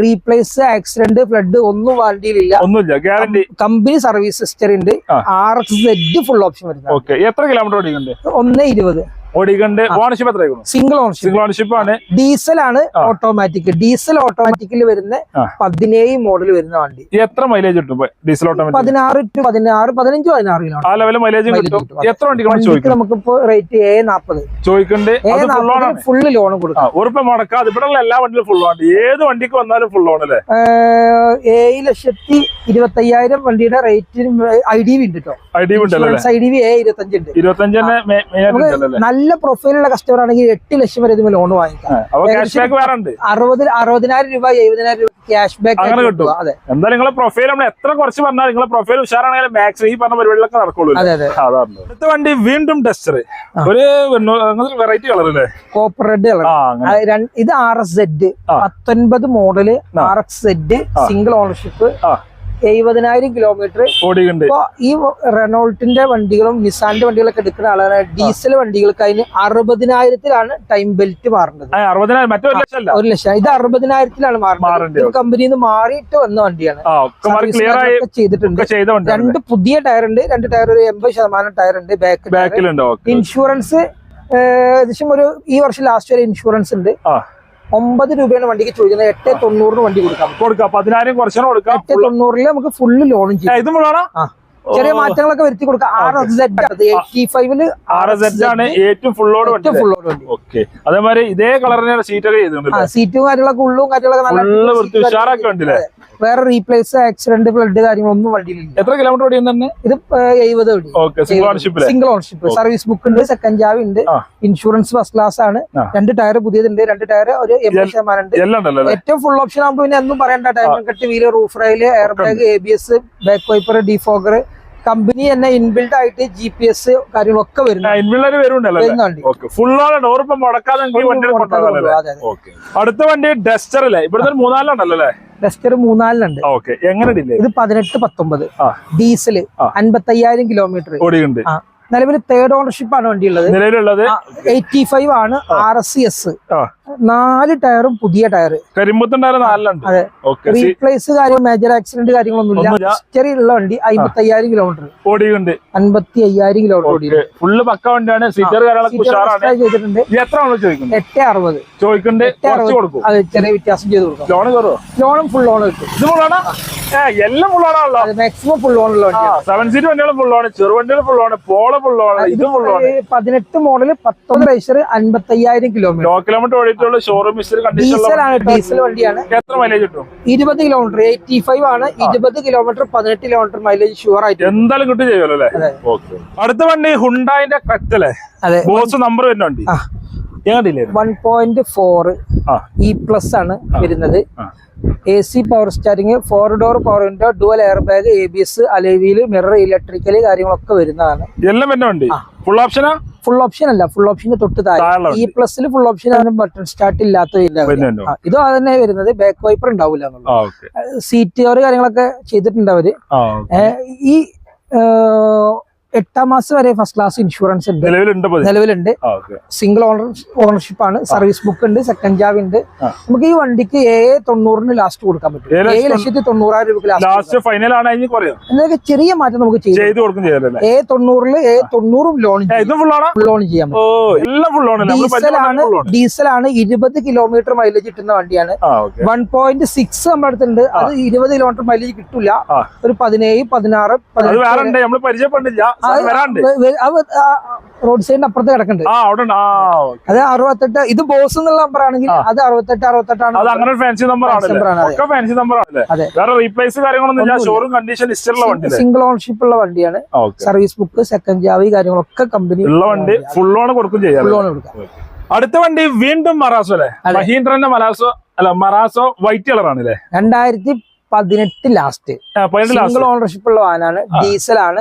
റീപ്ലേസ് ആക്സിഡന്റ് ഫ്ലഡ് ഒന്നും വാറണ്ടിയിലില്ല കമ്പനി സർവീസ് ഹിസ്റ്ററി ഉണ്ട്. R X Z full option വരുന്നത് എത്ര കിലോമീറ്റർ ഒന്ന് ഇരുപത്. ഓടിക്കുന്നുണ്ട് ഓണർഷിപ്പ് എത്ര സിംഗിൾ ഓണർഷിപ്പ് സിംഗിൾ ഓണർഷിപ്പ് ആണ്. ഡീസൽ ആണ് ഓട്ടോമാറ്റിക് ഡീസൽ ഓട്ടോമാറ്റിക്കിൽ വരുന്ന. പതിനേഴ് മോഡൽ വരുന്ന വണ്ടി. എത്ര മൈലേജ് കിട്ടും ഡീസൽ ഓട്ടോമാറ്റിക് പതിനാറ് ടു പതിനാറ് പതിനഞ്ച് പതിനാറ് കിലോമീറ്റർ ആ ലെവൽ മൈലേജ്. എത്ര വണ്ടിക്ക് നമുക്കിപ്പോ റേറ്റ് എ നാപ്പത്. ചോദിക്കുന്നുണ്ട് ഫുൾ ലോൺ കൊടുക്കാം. ഉറപ്പ് മുടക്കാതെ ഇവിടെ ഉള്ള എല്ലാ വണ്ടിയിലും ഫുൾ ആണ് ഏത് വണ്ടിക്ക് വന്നാലും ഫുൾ ലോൺ അല്ലേ? ഏഴ് ലക്ഷത്തി ഇരുപത്തി അയ്യായിരം വണ്ടിയുടെ റേറ്റിന് ഐ ഡി വി ഉണ്ട് കേട്ടോ ഐ ഡി ഉണ്ടല്ലോ അല്ലേ? ഐ ഡി വി ഏ ഇരുപത്തഞ്ച് ഉണ്ട്. ഇരുപത്തഞ്ച് തന്നെ നല്ല പ്രൊഫൈലുള്ള കസ്റ്റമർ ആണെങ്കിൽ എട്ട് ലക്ഷം വരെ ഇതിന് ലോൺ വാങ്ങിക്കാം. അറുപത് അറുപതിനായിരം രൂപ എഴുപതിനായിരം രൂപ ക്യാഷ് ബാക്ക് അങ്ങനെ കിട്ടും. അതെ. എന്തായാലും നിങ്ങളെ പ്രൊഫൈൽ നമ്മൾ എത്ര കുറച്ച് പറഞ്ഞാൽ നിങ്ങളെ പ്രൊഫൈൽ ഉഷാറാണെങ്കിലും മാക്സിമം ഈ പറഞ്ഞ പരിപാടികളൊക്കെ നടക്കുള്ളൂ അതെ അതെ. അതാണ്. അടുത്ത വണ്ടി വീണ്ടും ഡസ്റ്റർ ഒരു വെറൈറ്റി കളർ അല്ലേ? കോപ്പർ റെഡ് കളർ ഇത് ആർ എസ് സെഡ്. പത്തൊൻപത് model R X Z single ownership എഴുപതിനായിരം കിലോമീറ്റർ ഓടിയിട്ടുണ്ട്. ഇപ്പൊ ഈ റെനോൾട്ടിന്റെ വണ്ടികളും നിസാന്റെ വണ്ടികളൊക്കെ എടുക്കുന്ന ആളാണ്. ഡീസൽ വണ്ടികൾക്ക് അതിന് അറുപതിനായിരത്തിലാണ് ടൈം ബെൽറ്റ് മാറുന്നത് ഒരു ലക്ഷം. ഇത് അറുപതിനായിരത്തിലാണ് മാറുന്നത് കമ്പനിയിൽ നിന്ന് മാറിയിട്ട് വന്ന വണ്ടിയാണ്. ചെയ്തിട്ടുണ്ട്. രണ്ട് പുതിയ ടയർ ഉണ്ട്. രണ്ട് ടയർ ഒരു എൺപത് ശതമാനം ടയർ ഉണ്ട് ബാക്കിൽ ഇൻഷുറൻസ് ഏകദേശം ഒരു ഈ വർഷം ലാസ്റ്റ് വരെ ഇൻഷുറൻസ് ഉണ്ട്. ഒമ്പത് രൂപയാണ് വണ്ടിക്ക് ചോദിക്കുന്നത്. എട്ട് തൊണ്ണൂറിന് വണ്ടി കൊടുക്കാം. കൊടുക്കാം. പതിനായിരം കുറച്ചാണ് കൊടുക്കാം. എട്ട് തൊണ്ണൂറിൽ നമുക്ക് ഫുള്ള് ലോണും ചെയ്യാം ഇത് മുഴുവനാ ആ. ചെറിയ മാറ്റങ്ങളൊക്കെ വരുത്തി കൊടുക്കാം. ആർ എസ് സെഡ് എയ്റ്റി ഫൈവിൽ ആർ എസ് എച്ച് ആണ് ഏറ്റവും ഫുള്ളോട് ഓക്കെ. അതേമാതിരി ഇതേ കളർ സീറ്റ് ഒക്കെ ചെയ്തിട്ടുണ്ട് ആ സീറ്റും കാര്യങ്ങളൊക്കെ ഉള്ളും കാര്യങ്ങളൊക്കെ നല്ല ഉണ്ടല്ലേ വേറെ റീപ്ലേസ് ആക്സിഡന്റ് ഫ്ലഡ് കാര്യങ്ങളൊന്നും വണ്ടിയിലില്ല. എത്ര കിലോമീറ്റർ തന്നെ? ഇത് എഴുപത് okay single ownership service book ഉണ്ട് സെക്കൻഡ് ജാവ് ഉണ്ട്. ഇൻഷുറൻസ് ഫസ്റ്റ് ക്ലാസ് ആണ്. രണ്ട് ടയർ പുതിയതുണ്ട് രണ്ട് ടയർ ഒരു എൺപത് ശതമാനം ഉണ്ട് ഏറ്റവും ഫുൾ ഓപ്ഷൻ ആകുമ്പോൾ പിന്നെ ഒന്നും പറയണ്ട. Tyre cut wheel roof rail air bag A B S back wiper defogger company തന്നെ ഇൻബിൽഡ് ആയിട്ട് ജി പി എസ് കാര്യങ്ങളൊക്കെ വരുന്നുണ്ട്. അടുത്ത വണ്ടി ഡസ്റ്റർ അല്ലേ? ഇവിടുത്തെ മൂന്നാലുണ്ടല്ലോ അല്ലേ? ഡസ്റ്റർ മൂന്നാലിനുണ്ട് ഓക്കെ എങ്ങനെ ഇത് പതിനെട്ട് പത്തൊമ്പത്. ഡീസൽ ഡീസൽ ആ. അൻപത്തയ്യായിരം കിലോമീറ്റർ നിലവിൽ തേർഡ് ഓണർഷിപ്പ് ആണ് വണ്ടി ഉള്ളത് നിലവിലുള്ളത്? എയ്റ്റി ഫൈവ് ആണ് ആർ എസ് സി എസ് നാല് ടയറും പുതിയ ടയർ കരിമ്പത്തുണ്ടായിരുന്ന നാലിലുണ്ട് അതെ. റീപ്ലേസ് കാര്യം മേജർ ആക്സിഡന്റ് കാര്യങ്ങളൊന്നും ഇല്ല ഹിസ്റ്ററി ഉള്ള വണ്ടി അമ്പത്തി അയ്യായിരം കിലോമീറ്റർ ഓടിയുണ്ട് അമ്പത്തി അയ്യായിരം കിലോമീറ്റർ ഓടി ഫുള്ള് പക്ക വണ്ടിയാണ്. സീറ്റർ ചെയ്തിട്ടുണ്ട്. എത്ര എട്ട് അറുപത്. ചോദിക്കുന്നുണ്ട് അതെ ചെറിയ വ്യത്യാസം ചെയ്ത് കൊടുക്കും. ലോണ് കയറുമോ ലോണും ഫുൾ ലോൺ കിട്ടും. എല്ലാം മാക്സിമം ഫുൾ സെവൻ സീറ്റ് വണ്ടികൾ ചെറുവണ്ടികൾ ഫുള്ളാണ് പോള ഇത് ഫുള്ളാണ് പതിനെട്ട് മോഡൽ പത്തൊമ്പത് റേസർ അൻപത്തി അയ്യായിരം കിലോമീറ്റർ ലോ കിലോമീറ്റർ ഓടിയിട്ടുള്ള ഷോറൂം കണ്ടീഷൻ ഡീസൽ വണ്ടിയാണ്. എത്ര മൈലേജ് കിട്ടും? ഇരുപത് കിലോമീറ്റർ എയ്റ്റി ഫൈവ് ആണ് ഇരുപത് കിലോമീറ്റർ പതിനെട്ട് കിലോമീറ്റർ മൈലേജ് ഷുവർ ആയിട്ട് എന്തായാലും കിട്ടും ചെയ്യുമല്ലോ അല്ലേ? അടുത്ത വണ്ടി ഹുണ്ടായിന്റെ അതെ. ബോസ് നമ്പർ വരുന്ന വണ്ടി. One point four E plus ആണ് വരുന്നത്. A C power steering four door power window dual air bag A B S alloy wheel mirror electrical കാര്യങ്ങളൊക്കെ വരുന്നതാണ്. എല്ലാം വണ്ടി? ഫുൾ ഓപ്ഷനാ ഫുൾ ഓപ്ഷൻ അല്ല ഫുൾ ഓപ്ഷൻ തൊട്ട് താഴെ. ഇ പ്ലസിൽ ഫുൾ ഓപ്ഷൻ ആണ് ബട്ടൺ സ്റ്റാർട്ട് ഇല്ലാത്ത ഇതോ അത് തന്നെ വരുന്നത് ബാക്ക് വൈപ്പർ ഉണ്ടാവില്ല എന്നുള്ളത്. സീറ്റ് കവർ കാര്യങ്ങളൊക്കെ ചെയ്തിട്ടുണ്ട് അവർ. ഈ എട്ടാം മാസം വരെ ഫസ്റ്റ് ക്ലാസ് ഇൻഷുറൻസ് ഉണ്ട്. നിലവിലുണ്ട് സിംഗിൾ ഓണർ ഓണർഷിപ്പ് ആണ്. സർവീസ് ബുക്ക് ഉണ്ട് സെക്കൻഡ് ജാബ് ഉണ്ട്. നമുക്ക് ഈ വണ്ടിക്ക് ഏ തൊണ്ണൂറിന് ലാസ്റ്റ് കൊടുക്കാൻ പറ്റും. ഏഴ് ഏഴ് ലക്ഷത്തി തൊണ്ണൂറായിരം രൂപ ലാസ്റ്റ് ഫൈനൽ എന്നൊക്കെ ചെറിയ മാറ്റം നമുക്ക് ചെയ്ത് കൊടുക്കും ഏഴ് ഏ തൊണ്ണൂറിൽ ഏ തൊണ്ണൂറും ലോൺ ലോൺ ചെയ്യാൻ ഡീസലാണ് ഡീസലാണ് ഇരുപത് കിലോമീറ്റർ മൈലേജ് കിട്ടുന്ന വണ്ടിയാണ്. വൺ പോയിന്റ് സിക്സ് നമ്മുടെ അടുത്തുണ്ട്. അത് ഇരുപത് കിലോമീറ്റർ മൈലേജ് കിട്ടില്ല. ഒരു പതിനേഴ് പതിനാറ് പരിചയപ്പെട്ടില്ല. റോഡ് സൈഡിന്റെ അപ്പുറത്ത് കിടക്കുന്നുണ്ട് അത് അറുപത്തെട്ട് ഇത് ബോസ് എന്നുള്ള നമ്പർ ആണെങ്കിൽ അത് അറുപത്തെട്ട് അറുപത്തെട്ടാണ്. അത് അങ്ങനെ ഫാൻസി നമ്പർ ആണ്, ഫാൻസി നമ്പർ അതെ. വേറെ റീപ്ലേസ് കാര്യങ്ങളൊന്നും ഷോറൂം കണ്ടീഷൻ സിംഗിൾ ഓണർഷിപ്പ് ഉള്ള വണ്ടിയാണ്. സർവീസ് ബുക്ക് സെക്കൻഡ് ജാവി കാര്യങ്ങളൊക്കെ കമ്പനി ഉള്ള വണ്ടി ഫുൾ ഓൺ കൊടുക്കും ചെയ്യാം ഫുൾ ഓൺ കൊടുക്കാം. അടുത്ത വണ്ടി വീണ്ടും മറാസോ അല്ലേ? മഹീന്ദ്രന്റെ മറാസോ അല്ല മറാസോ വൈറ്റ് കളർ ആണ് അല്ലേ രണ്ടായിരത്തി പതിനെട്ട് ലാസ്റ്റ് സിംഗിൾ ഓണർഷിപ്പ് ഉള്ള വാനാണ്. ഡീസൽ ആണ്.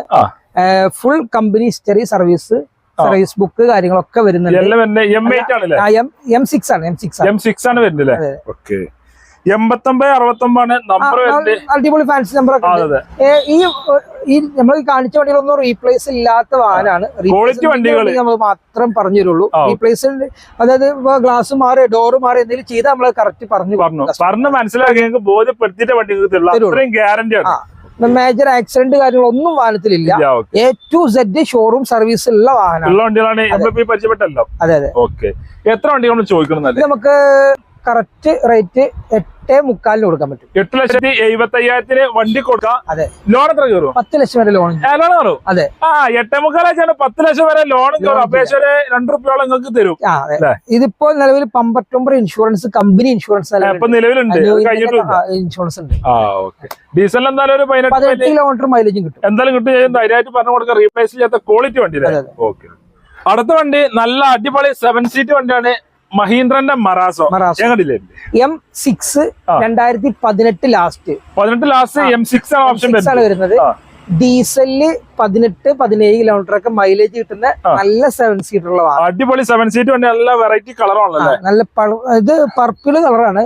Full company history service service book കാര്യങ്ങളൊക്കെ വരുന്നുണ്ട്. എം സിക്സ് ആണ് എം സിക്സ് ആണ്. എം സിക്സ് ആണ് വരുന്നത് അതെ. ഓക്കെ എൺപത്തൊമ്പത് അറുപത്തൊമ്പതാണ് നമ്പർ വരുന്നത്. അടിപൊളി ഫാൻസി നമ്പർ ഈ ഈ നമ്മൾ കാണിച്ച വണ്ടികളൊന്നും റീപ്ലേസ് ഇല്ലാത്ത വാഹനമാണ്. വണ്ടികൾ. നമ്മൾ മാത്രം പറഞ്ഞു തരുള്ളൂ. റീപ്ലേസ് അതായത് ഗ്ലാസ് മാറി ഡോറ് മാറി എന്തെങ്കിലും ചെയ്താൽ നമ്മൾ കറക്റ്റ് പറഞ്ഞു പറഞ്ഞു. പറഞ്ഞ് മനസ്സിലാക്കി ബോധ്യപ്പെടുത്തിയിട്ട് വണ്ടി. ഗ്യാരണ്ടി ആണ്. മേജർ ആക്സിഡന്റ് കാര്യങ്ങളൊന്നും വാഹനത്തിലില്ല. A to Z showroom service ഉള്ള പരിചയപ്പെട്ടല്ലോ? അതെ അതെ. ഓക്കെ എത്ര വണ്ടി നമ്മൾ ചോദിക്കണം നമുക്ക് കറക്റ്റ് റേറ്റ് എട്ടേ മുക്കാലിന് കൊടുക്കാൻ പറ്റും. എട്ട് ലക്ഷത്തി എഴുപത്തി അയ്യായിരത്തിന് വണ്ടി കൊടുക്കാം. അതെ. ലോൺ എത്ര കയറും? പത്ത് ലക്ഷം വരെ ലോൺ ലോൺ കയറും? അതെ. ആ എട്ടേ മുക്കാലാച്ചാണ് പത്ത് ലക്ഷം വരെ ലോൺ കയറും. അപേക്ഷ ഒരു രണ്ട് റുപ്യോളം നിങ്ങൾക്ക് തരും? ഇതിപ്പോ നിലവിൽ പമ്പത്തൊമ്പത് ഇൻഷുറൻസ് കമ്പനി ഇൻഷുറൻസ് നിലവിലുണ്ട്. ഇൻഷുറൻസ് ഉണ്ട്. ഡീസൽ എന്തായാലും ഒരു പതിനെട്ട് കിലോമീറ്റർ മൈലേജും കിട്ടും. എന്തായാലും കിട്ടും. ധൈര്യമായിട്ട് പറഞ്ഞു കൊടുക്കാം. റീപ്ലേസ് ചെയ്യാത്ത ക്വാളിറ്റി വണ്ടി. ഓക്കെ. അടുത്ത വണ്ടി നല്ല അടിപൊളി സെവൻ സീറ്റ് വണ്ടിയാണ്. മഹീന്ദ്രന്റെ മറാസോ. ഞങ്ങളില്ലേ എം സിക്സ്. രണ്ടായിരത്തി പതിനെട്ട് ലാസ്റ്റ് പതിനെട്ട് ലാസ്റ്റ് എം സിക്സ് ആണ് ഓപ്ഷൻ വരുന്നത്. ഡീസലിൽ പതിനെട്ട് പതിനേഴ് കിലോമീറ്റർ ഒക്കെ മൈലേജ് കിട്ടുന്ന നല്ല സെവൻ സീറ്റർ ഉള്ള അടിപൊളി സെവൻ സീറ്റ് നല്ല വെറൈറ്റി കളറാണല്ലോ നല്ല ഇത് പർപ്പിൾ കളറാണ്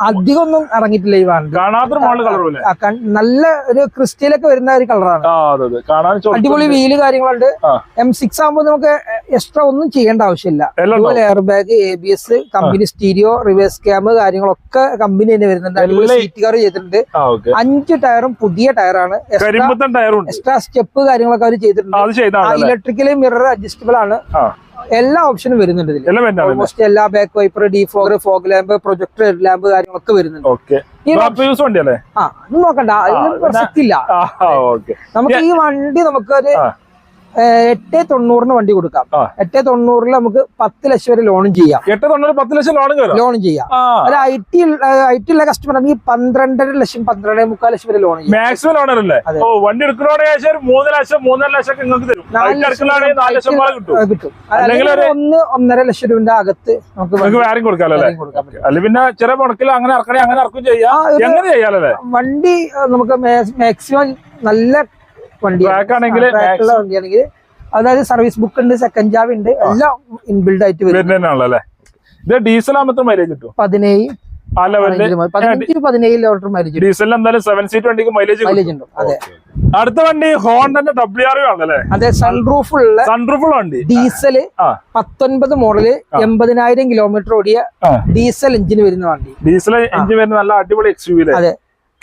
അധികം ഒന്നും ഇറങ്ങിയിട്ടില്ല ഈ വാഹനം കാണാത്തൊരു മോഡൽ കളറും അല്ലേ ആ, കൺ- നല്ല ഒരു ക്രിസ്റ്റിയിലൊക്കെ വരുന്ന ഒരു കളറാണ്. അടിപൊളി വീൽ കാര്യങ്ങളുണ്ട്. എം സിക്സ് ആകുമ്പോൾ നമുക്ക് എക്സ്ട്രാ ഒന്നും ചെയ്യേണ്ട ആവശ്യമില്ല. അതുപോലെ. Air bag A B S company stereo reverse camp കാര്യങ്ങളൊക്കെ കമ്പനി തന്നെ വരുന്നുണ്ട്. അടിപൊളി സീറ്റ് കവർ ചെയ്തിട്ടുണ്ട്. അഞ്ച് ടയറും പുതിയ ടയറാണ്. എക്സ്ട്രാ സ്റ്റെപ്പ് കാര്യങ്ങളൊക്കെ അവർ ചെയ്തിട്ടുണ്ട്. ഇലക്ട്രിക്കലി മിറർ അഡ്ജസ്റ്റബിൾ ആണ്. എല്ലാ ഓപ്ഷനും വരുന്നുണ്ട് ഇതിൽ ഓൾമോസ്റ്റ് എല്ലാ back wiper defogger fog lamp projector lamp കാര്യങ്ങളൊക്കെ വരുന്നുണ്ട്. ആ നോക്കണ്ട. പ്രസക്തില്ല നമുക്ക് ഈ വണ്ടി നമുക്കൊരു എട്ട് തൊണ്ണൂറിന് വണ്ടി കൊടുക്കാം. എട്ട് തൊണ്ണൂറിൽ നമുക്ക് പത്ത് ലക്ഷം വരെ ലോണും ചെയ്യാം. എട്ട് തൊണ്ണൂറ് പത്ത് ലക്ഷം ലോണും ലോണും ചെയ്യാം. അല്ല ഒരു ഐ ടി ഐ ടി ഉള്ള കസ്റ്റമർ ആണെങ്കിൽ പന്ത്രണ്ടര ലക്ഷം പന്ത്രണ്ടേ മുക്കാൽ ലക്ഷം വരെ ലോൺ ചെയ്യാം. മാക്സിമം ലോണർ അല്ലേ? വണ്ടി എടുക്കുന്നതോടെ ഒരു മൂന്ന് ലക്ഷം മൂന്നര ലക്ഷം നിങ്ങൾക്ക് തരും. കിട്ടും. അല്ലെങ്കിൽ ഒന്ന് ഒന്നര ലക്ഷം രൂപന്റെ അകത്ത് നമുക്ക് വേറെ കൊടുക്കാം കൊടുക്കാമല്ലോ അല്ലേ? പിന്നെ ചെറിയ മുടക്കിൽ അങ്ങനെ ഇറക്കണേ അങ്ങനെ ഇറക്കും ചെയ്യാം. എങ്ങനെ ചെയ്യാലല്ലേ വണ്ടി നമുക്ക് മാക്സിമം നല്ല വണ്ടി ആണെങ്കിൽ വണ്ടിയാണെങ്കിൽ അതായത് സർവീസ് ബുക്ക് ഉണ്ട് സെക്കൻഡ് ജാവ് ഉണ്ട് എല്ലാം ഇൻബിൽഡ് ആയിട്ട് വരും. അല്ലേ? ഇത് ഡീസൽ ആകുമ്പോൾ മൈലേജ് കിട്ടും? പതിനേഴ്. അടുത്ത വണ്ടി ഹോണ്ടന്റെ ഡബ്ല്യു ആർ ആണല്ലേ? അതെ സൺറൂഫ് ഉള്ള സൺറൂഫ് വണ്ടി. ഡീസൽ ആ. പത്തൊൻപത് മോഡൽ എൺപതിനായിരം കിലോമീറ്റർ ഓടിയ ഡീസൽ എഞ്ചിന് വരുന്ന വണ്ടി. ഡീസൽ എഞ്ചിൻ വരുന്ന നല്ല അടിപൊളി എക്സ്യൂവിലെ അതെ.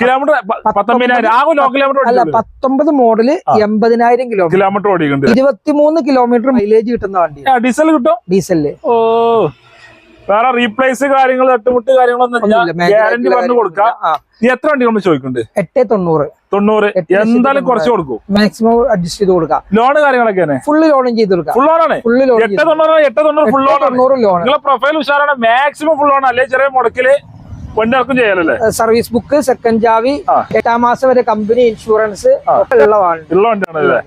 കിലോമീറ്റർ പത്തൊമ്പതിനായിരം. കിലോമീറ്റർ അല്ല പത്തൊമ്പത് മോഡൽ എൺപതിനായിരം കിലോമീറ്റർ കിലോമീറ്റർ ഓടിക്കുന്നുണ്ട് ഇരുപത്തിമൂന്ന് കിലോമീറ്റർ മൈലേജ് കിട്ടുന്ന വണ്ടി. ഡീസൽ കിട്ടും? ഡീസലിൽ ഓ. വേറെ റീപ്ലേസ് കാര്യങ്ങൾ തട്ടുമുട്ട് കാര്യങ്ങളൊന്നും. ഗ്യാരണ്ടി പറഞ്ഞു കൊടുക്കാം. എത്ര വണ്ടി നമ്മൾ ചോദിക്കുന്നുണ്ട്? എട്ട് തൊണ്ണൂറ്. തൊണ്ണൂറ്. എന്തായാലും കുറച്ച് കൊടുക്കും. മാക്സിമം അഡ്ജസ്റ്റ് ചെയ്ത് കൊടുക്കാം. ലോൺ കാര്യങ്ങളൊക്കെ ഫുള്ള് ലോണും ചെയ്ത് കൊടുക്കാം. ഫുൾ ലോണാണ് ഫുള്ള് ലോൺ എട്ട് തൊണ്ണൂറ് എട്ട് തൊണ്ണൂറ് ഫുൾ ലോൺ തൊണ്ണൂറ് ലോൺ നിങ്ങളെ പ്രൊഫൈൽ ഉഷാറാണ്. മാക്സിമം ഫുൾ ലോൺ അല്ലെ? ചെറിയ മുടക്കിൽ വണ്ടി ഇറക്കും ചെയ്യാലല്ലേ സർവീസ് ബുക്ക് സെക്കൻഡ് ചാവി. എട്ടാം മാസം വരെ കമ്പനി ഇൻഷുറൻസ് ഉള്ള വണ്ടിയാണ്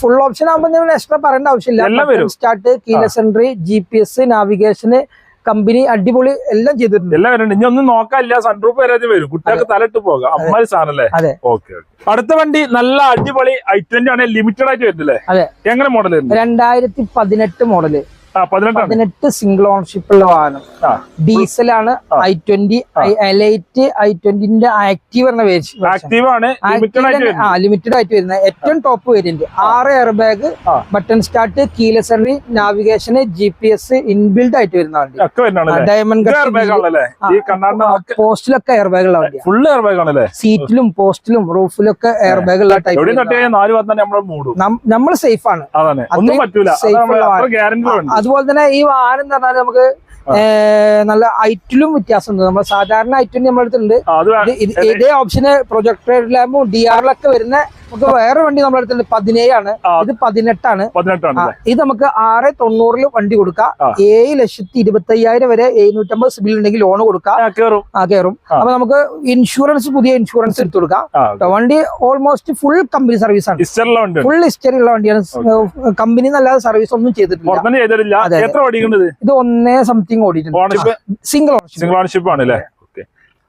ഫുൾ ഓപ്ഷൻ ആകുമ്പോൾ നിങ്ങൾ എക്സ്ട്രാ പറയേണ്ട ആവശ്യമില്ല. Start keyless entry G P S നാവിഗേഷന് company അടിപൊളി എല്ലാം ചെയ്തിട്ടുണ്ട്. എല്ലാം വരുന്നുണ്ട് ഇനി ഒന്നും നോക്കാനില്ല. സൺറൂഫ് വരാതെ വരും. കുട്ടികൾക്ക് തലയിട്ട് പോകാം. അമ്മാരി സാധനല്ലേ അതെ. ഓക്കെ അടുത്ത വണ്ടി നല്ല അടിപൊളി ഐ ട്വന്റി ആണ്. ലിമിറ്റഡ് ആയിട്ട് വരുന്നില്ലേ? അതെ. എങ്ങനെ മോഡൽ രണ്ടായിരത്തി പതിനെട്ട് മോഡൽ പതിനെട്ട് സിംഗിൾ ഓണർഷിപ്പ് ഉള്ള വാഹനം. ഡീസൽ ഡീസലാണ് ഐ ട്വന്റി എലൈറ്റ് ഐ ട്വന്റിന്റെ ആക്റ്റീവ് എന്ന ആക്റ്റീവ് ആണ് ലിമിറ്റഡ് ആയിട്ട് വരുന്നത്. വരുന്ന ഏറ്റവും ടോപ്പ് വേരിയന്റ് ആറ് air bag button start keyless entry നാവിഗേഷന് G P S inbuilt ആയിട്ട് വരുന്ന വണ്ടി. ഡയമണ്ട് പോസ്റ്റിലൊക്കെ എയർ ബാഗ് ഉള്ള ഫുൾ എയർ ബാഗ് ആണല്ലേ? സീറ്റിലും പോസ്റ്റിലും റൂഫിലും ഒക്കെ എയർ ബാഗ് ഉള്ള ടൈപ്പ് നമ്മൾ സേഫ് ആണ്. ഉള്ള ഉണ്ട്. അതുപോലെ തന്നെ ഈ വാഹനം എന്ന് പറഞ്ഞാൽ നമുക്ക് നല്ല ഐറ്റിലും വ്യത്യാസമുണ്ട്. നമ്മൾ സാധാരണ ഐറ്റും ഇത് ഇതേ ഓപ്ഷന് പ്രൊജക്ടർ ലാമ്പും ഡി ആറിലൊക്കെ വരുന്ന നമുക്ക് വേറെ വണ്ടി നമ്മുടെ അടുത്തുണ്ട് പതിനേഴാണ്. ആണ് ഇത് പതിനെട്ടാണ്. ഇത് നമുക്ക് ആറ് തൊണ്ണൂറിൽ വണ്ടി കൊടുക്കാം. ഏഴ് ലക്ഷത്തി ഇരുപത്തി അയ്യായിരം വരെ എഴുന്നൂറ്റമ്പത് സിബിൽ ഉണ്ടെങ്കിൽ ലോൺ കൊടുക്കാം. ആ, കേറും. ആ കയറും. അപ്പൊ നമുക്ക് ഇൻഷുറൻസ് പുതിയ ഇൻഷുറൻസ് എടുത്തു കൊടുക്കാം. വണ്ടി ഓൾമോസ്റ്റ് ഫുൾ കമ്പനി സർവീസ് ആണ്. ഫുൾ ഹിസ്റ്ററി ഉള്ള വണ്ടിയാണ്. കമ്പനി എന്നല്ലാതെ സർവീസ് ഒന്നും ചെയ്തിട്ടില്ല. ഇത് ഒന്നേ സംതിങ് ഓടിയിട്ടുണ്ട്. സിംഗിൾ ഓണർഷിപ്പ് സിംഗിൾ ഓണർഷിപ്പ് ആണ് അല്ലേ ഓക്കെ ഏ അത്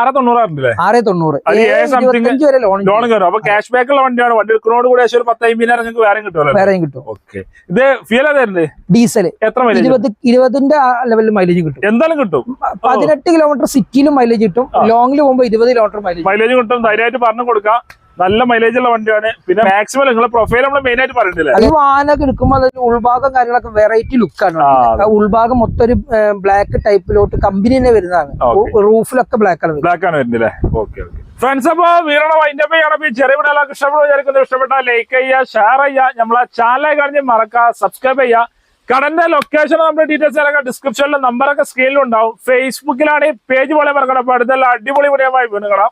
ആറ് തൊണ്ണൂറാറുണ്ടല്ലേ ആറ് തൊണ്ണൂറ്. അത് ഏഴ് ഏഴ് something ഇരുപത്തഞ്ച് വരെ ലോൺ ലോൺ കയറും. അപ്പൊ ക്യാഷ് ബാക്ക് ഉള്ള വണ്ടിയാണ്. വണ്ടി എടുക്കുന്നതോട് കൂടി ഏകദേശം ഒരു പത്ത് അമ്പതിനായിരം നിങ്ങൾക്ക് വേറെ കിട്ടുമല്ലോ വേറെയും കിട്ടും. ഓക്കെ ഇത് ഫീൽ ഏതായിരുന്നു ഡീസൽ എത്ര മൈലേജ് ഇരുപത് ഇരുപതിന്റെ ലെവലിൽ മൈലേജ് കിട്ടും. എന്തായാലും കിട്ടും. പതിനെട്ട് കിലോമീറ്റർ സിറ്റിയിലും മൈലേജ് കിട്ടും. ലോങ്ങിൽ പോകുമ്പോൾ ഇരുപത് കിലോമീറ്റർ മൈലേജ് മൈലേജ് കിട്ടും. ധൈര്യമായിട്ട് പറഞ്ഞു കൊടുക്കാം. നല്ല മൈലേജ് ഉള്ള വണ്ടിയാണ്. പിന്നെ മാക്സിമം നിങ്ങളെ പ്രൊഫൈൽ നമ്മൾ മെയിൻ ആയിട്ട് പറഞ്ഞിട്ടില്ല ഈ വാഹനമൊക്കെ എടുക്കുമ്പോൾ ഉൾഭാഗം കാര്യങ്ങളൊക്കെ വെറൈറ്റി ലുക്കാണ്. ഉൾഭാഗം മൊത്തം ഒരു ബ്ലാക്ക് ടൈപ്പിലോട്ട് കമ്പനി തന്നെ വരുന്നതാണ്. റൂഫിലൊക്കെ ബ്ലാക്ക് ആണ് ബ്ലാക്ക് ആണ് വരുന്നില്ലേ ഓക്കെ ഓക്കെ ഫ്രണ്ട്സ് അപ്പൊ വീരണ വൈൻഡ് അപ്പ് ചെയ്യണം. ഈ ചെറിയ വീടുകളൊക്കെ ഇഷ്ടപ്പെടും വിചാരിക്കുന്നത് ഇഷ്ടപ്പെട്ട ലൈക്ക് ചെയ്യുക ഷെയർ ചെയ്യുക. നമ്മളെ ചാനൽ കാണിച്ച് മറക്കുക സബ്സ്ക്രൈബ് ചെയ്യുക. കടന്റെ ലൊക്കേഷൻ നമ്മുടെ ഡീറ്റെയിൽസ് ഒക്കെ ഡിസ്ക്രിപ്ഷനിലെ നമ്പറൊക്കെ സ്ക്രീനിലുണ്ടാവും ഫേസ്ബുക്കിലാണ് ഈ പേജ് പോലെ മറക്കണം. അടുത്തുള്ള അടിപൊളി വീഡിയോ വീണുകളാം